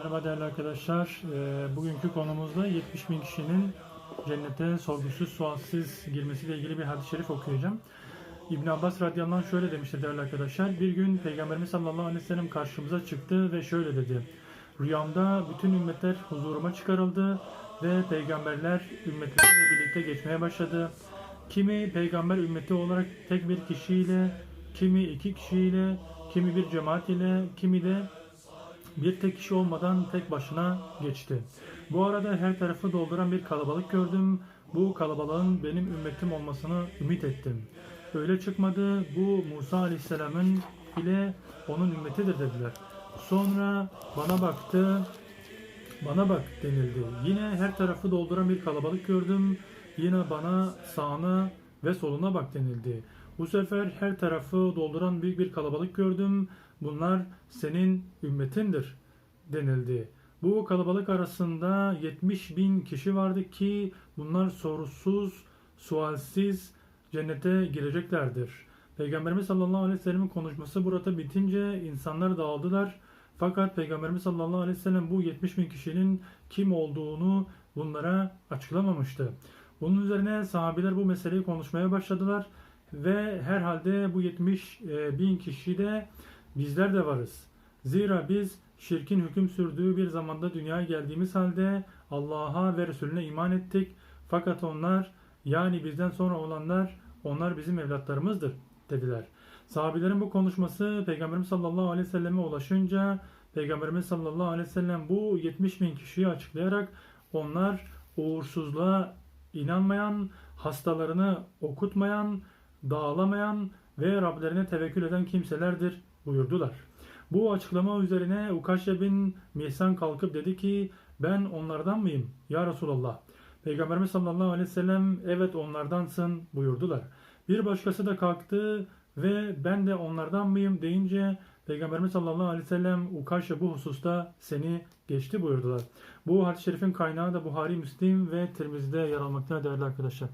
Merhaba değerli arkadaşlar. Ee, bugünkü konumuzda 70 bin kişinin cennete sorgusuz sualsiz girmesiyle ilgili bir hadis-i şerif okuyacağım. İbn Abbas radıyallahu anh şöyle demiştir değerli arkadaşlar. Bir gün Peygamberimiz sallallahu aleyhi ve sellem karşımıza çıktı ve şöyle dedi. Rüyamda bütün ümmetler huzuruma çıkarıldı ve peygamberler ümmetleriyle birlikte geçmeye başladı. Kimi peygamber ümmeti olarak tek bir kişiyle, kimi iki kişiyle, kimi bir cemaat ile, kimi de bir tek kişi olmadan tek başına geçti. Bu arada her tarafı dolduran bir kalabalık gördüm. Bu kalabalığın benim ümmetim olmasını ümit ettim. Öyle çıkmadı. Bu Musa Aleyhisselam'ın ile onun ümmetidir dediler. Sonra bana baktı. Bana bak denildi. Yine her tarafı dolduran bir kalabalık gördüm. Yine bana sağına ve soluna bak denildi. Bu sefer her tarafı dolduran büyük bir kalabalık gördüm. Bunlar senin ümmetindir denildi. Bu kalabalık arasında 70 bin kişi vardı ki bunlar sorusuz, sualsiz cennete gireceklerdir. Peygamberimiz sallallahu aleyhi ve sellem'in konuşması burada bitince insanlar dağıldılar. Fakat Peygamberimiz sallallahu aleyhi ve sellem bu 70 bin kişinin kim olduğunu bunlara açıklamamıştı. Bunun üzerine sahabiler bu meseleyi konuşmaya başladılar ve herhalde bu 70 e, bin kişi de bizler de varız. Zira biz şirkin hüküm sürdüğü bir zamanda dünyaya geldiğimiz halde Allah'a ve Resulüne iman ettik. Fakat onlar yani bizden sonra olanlar onlar bizim evlatlarımızdır dediler. Sahabilerin bu konuşması Peygamberimiz sallallahu aleyhi ve selleme ulaşınca Peygamberimiz sallallahu aleyhi ve sellem bu 70 bin kişiyi açıklayarak onlar uğursuzluğa inanmayan, hastalarını okutmayan, dağılamayan ve Rablerine tevekkül eden kimselerdir buyurdular. Bu açıklama üzerine Ukaşe bin Mihsan kalkıp dedi ki ben onlardan mıyım ya Resulallah? Peygamberimiz sallallahu aleyhi ve sellem evet onlardansın buyurdular. Bir başkası da kalktı ve ben de onlardan mıyım deyince Peygamberimiz sallallahu aleyhi ve sellem Ukaşe bu hususta seni geçti buyurdular. Bu hadis-i şerifin kaynağı da Buhari, Müslim ve Tirmizi'de yer almakta değerli arkadaşlar.